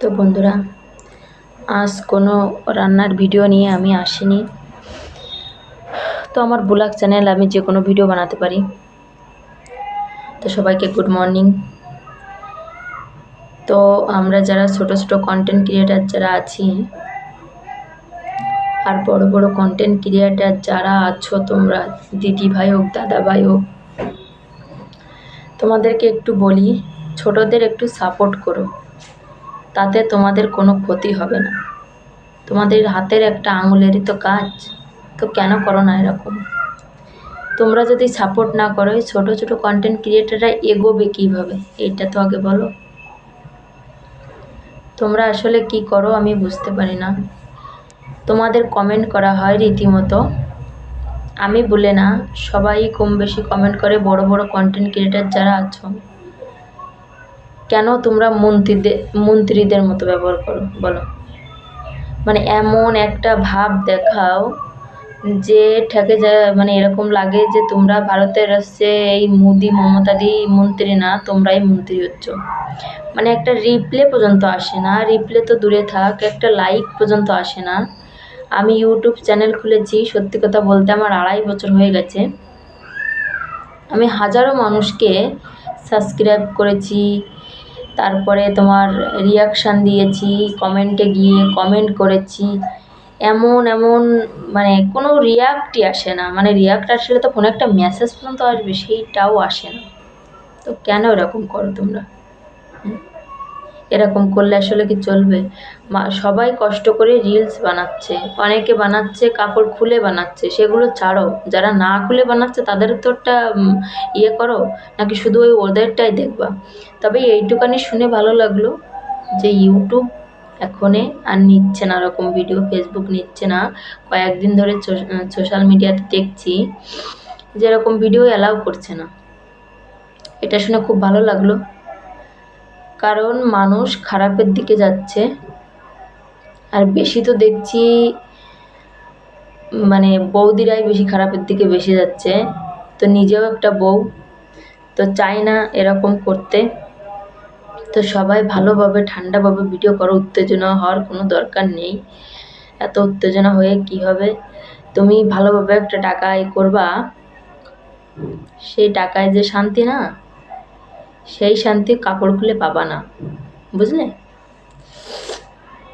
তো বন্ধুরা, আজ কোনো রান্নার ভিডিও নিয়ে আমি আসিনি। তো আমার ব্লগ চ্যানেল আমি যে কোনো ভিডিও বানাতে পারি। তো সবাইকে গুড মর্নিং। তো আমরা যারা ছোট ছোট কন্টেন্ট ক্রিয়েটার যারা আছি, আর বড় বড় কন্টেন্ট ক্রিয়েটার যারা আছো তোমরা দিদি ভাই হোক দাদা ভাই হোক, তোমাদেরকে একটু বলি, ছোটদের একটু সাপোর্ট করো। তাতে তোমাদের কোনো ক্ষতি হবে না। তোমাদের হাতের একটা আঙুলেরই তো কাজ, তো কেন করো না এরকম? তোমরা যদি সাপোর্ট না করো, এই ছোটো ছোটো কন্টেন্ট ক্রিয়েটাররা এগোবে কীভাবে? এইটা তো আগে বলো। তোমরা আসলে কি করো আমি বুঝতে পারি না। তোমাদের কমেন্ট করা হয় রীতিমতো। আমি বলে না, সবাই কম বেশি কমেন্ট করে বড় বড় কন্টেন্ট ক্রিয়েটার যারা আছো। কেন তোমরা মন্ত্রীদের মন্ত্রীদের মতো ব্যবহার করো? বলো। মানে এমন একটা ভাব দেখাও যে ঠেকে যায় মানে এরকম লাগে যে তোমরা ভারতের হচ্ছে এই মোদি মমতাদি মন্ত্রী না, তোমরাই মন্ত্রী হচ্ছ। মানে একটা রিপ্লে পর্যন্ত আসে না। রিপ্লে তো দূরে থাক, একটা লাইক পর্যন্ত আসে না। আমি ইউটিউব চ্যানেল খুলেছি, সত্যি কথা বলতে আমার আড়াই বছর হয়ে গেছে। আমি হাজারো মানুষকে সাবস্ক্রাইব করেছি তারপরে তোমার রিয়াকশান দিয়েছি কমেন্টে গিয়ে কমেন্ট করেছি। এমন এমন মানে কোনো রিয়াক্টই আসে না। মানে রিয়াক্ট আসলে তো কোনো একটা মেসেজ পর্যন্ত আসবে, সেইটাও আসে না। তো কেন এরকম করো তোমরা? এরকম করলে আসলে কি চলবে? সবাই কষ্ট করে রিলস বানাচ্ছে, অনেকে বানাচ্ছে, কাপড় খুলে বানাচ্ছে, সেগুলো ছাড়ো। যারা না খুলে বানাচ্ছে, তাদের তো একটা ইয়ে করো, নাকি শুধু ওই ওদেরটাই দেখবা। তবে এইটুকানি শুনে ভালো লাগল যে ইউটিউব এখনে আর নিচ্ছে না ওরকম ভিডিও ফেসবুক নিচ্ছে না। কয়েকদিন ধরে সোশ্যাল মিডিয়াতে দেখছি যে এরকম ভিডিও অ্যালাউ করছে না। এটা শুনে খুব ভালো লাগল। কারণ মানুষ খারাপের দিকে যাচ্ছে। আর বেশি তো দেখছি মানে বৌদিরাই বেশি খারাপের দিকে বেশি যাচ্ছে। তো নিজেও একটা বউ, তো চাই না এরকম করতে। তো সবাই ভালোভাবে, ঠান্ডাভাবে ভিডিও করো, উত্তেজনা হওয়ার কোনো দরকার নেই। এত উত্তেজনা হয়ে কি হবে? তুমি ভালোভাবে একটা টাকা করবা। সেই টাকায় যে শান্তি না সেই শান্তি কাপড় খুলে পাবা না। বুঝলে?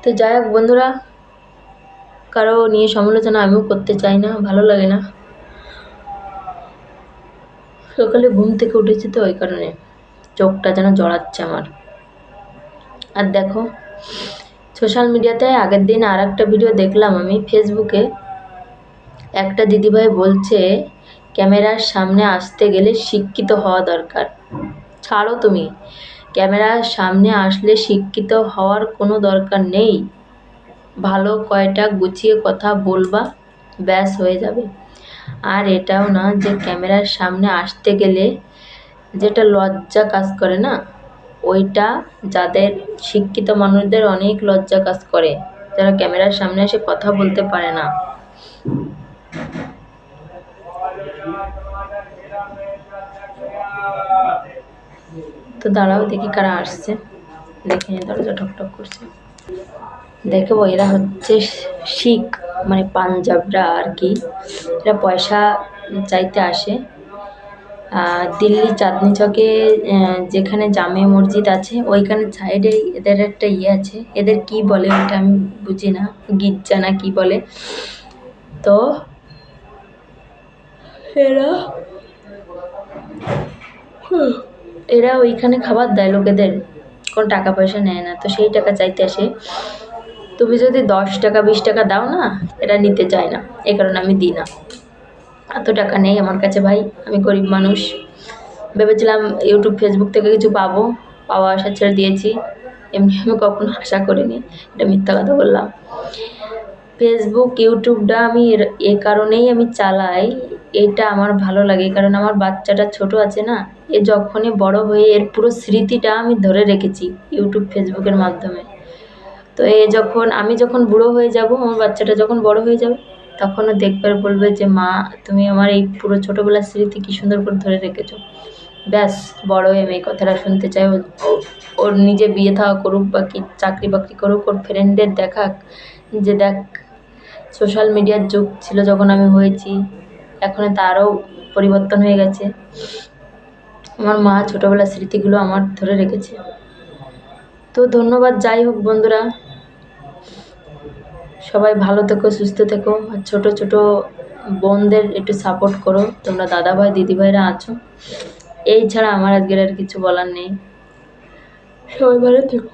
তো যাই হোক বন্ধুরা, কারও নিয়ে সমালোচনা আমিও করতে চাই না, ভালো লাগে না। সকালে ঘুম থেকে উঠেছি তো ওই কারণে, চোখটা যেন জড়াচ্ছে আমার। আর দেখো সোশ্যাল মিডিয়াতে আগের দিন আর একটা ভিডিও দেখলাম আমি ফেসবুকে একটা দিদিভাই বলছে, ক্যামেরার সামনে আসতে গেলে শিক্ষিত হওয়া দরকার। ছাড়ো তুমি। ক্যামেরার সামনে আসলে শিক্ষিত হওয়ার কোনো দরকার নেই। ভালো কয়টা গুছিয়ে কথা বলবা, ব্যাস হয়ে যাবে। আর এটাও না যে ক্যামেরার সামনে আসতে গেলে যেটা লজ্জা কাজ করে না, ওইটা যাদের শিক্ষিত মানুষদের অনেক লজ্জা কাজ করে, যারা ক্যামেরার সামনে এসে কথা বলতে পারে না। তো দাঁড়াও, দেখি কারা আসছে। দেখে নিয়ে দরজা ঠকঠক করছে। দেখো এরা হচ্ছে শিখ মানে পাঞ্জাবরা আর কি। এরা পয়সা চাইতে আসে। দিল্লি চাঁদনি চকে যেখানে জামে মসজিদ আছে, ওইখানে সাইডে এদের একটা ইয়ে আছে। এদের কি বলে ওটা আমি বুঝি না, গির্জা না কি বলে। তো এরা এরা ওইখানে খাবার দেয় লোকেদের, কোনো টাকা পয়সা নেয় না, তো সেই টাকা চাইতে আসে। তুমি যদি দশ টাকা, বিশ টাকা দাও না, এরা নিতে চায় না, এ কারণে আমি দিই না। এত টাকা নেই আমার কাছে ভাই, আমি গরিব মানুষ। ভেবেছিলাম ইউটিউব, ফেসবুক থেকে কিছু পাবো, পাওয়া আসা ছেড়ে দিয়েছি। এমনি আমি কখনো আশা করিনি, এটা মিথ্যা কথা বললাম। ফেসবুক, ইউটিউবটা আমি এ কারণেই আমি চালাই এটা আমার ভালো লাগে, কারণ আমার বাচ্চাটা ছোট আছে না, এ যখনই বড় হয়ে এর পুরো স্মৃতিটা আমি ধরে রেখেছি ইউটিউব ফেসবুকের মাধ্যমে। তো এ যখন, আমি যখন বুড়ো হয়ে যাব, আমার বাচ্চাটা যখন বড় হয়ে যাবে, তখনও দেখবার বলবে যে, মা, তুমি আমার এই পুরো ছোটোবেলার স্মৃতি কী সুন্দর করে ধরে রেখেছো। ব্যাস, বড় হয়ে এই কথাটা শুনতে চাই। ওর নিজে বিয়ে থাওয়া করুক বা কি, চাকরি বাকরি করুক, ওর ফ্রেন্ডদের দেখাক যে, দেখ সোশ্যাল মিডিয়ার যুগ ছিল যখন আমি হয়েছি এখন তারও পরিবর্তন হয়ে গেছে। আমার মা ছোটোবেলার স্মৃতিগুলো আমার ধরে রেখেছে। তো ধন্যবাদ, যাই হোক বন্ধুরা। সবাই ভালো থেকো, সুস্থ থেকো। আর ছোটো ছোটো বোনদের একটু সাপোর্ট করো। তোমরা দাদা ভাই দিদি ভাইরা আছো। এই ছাড়া আমার আজকের আর কিছু বলার নেই। সবাই ভালো থেকো।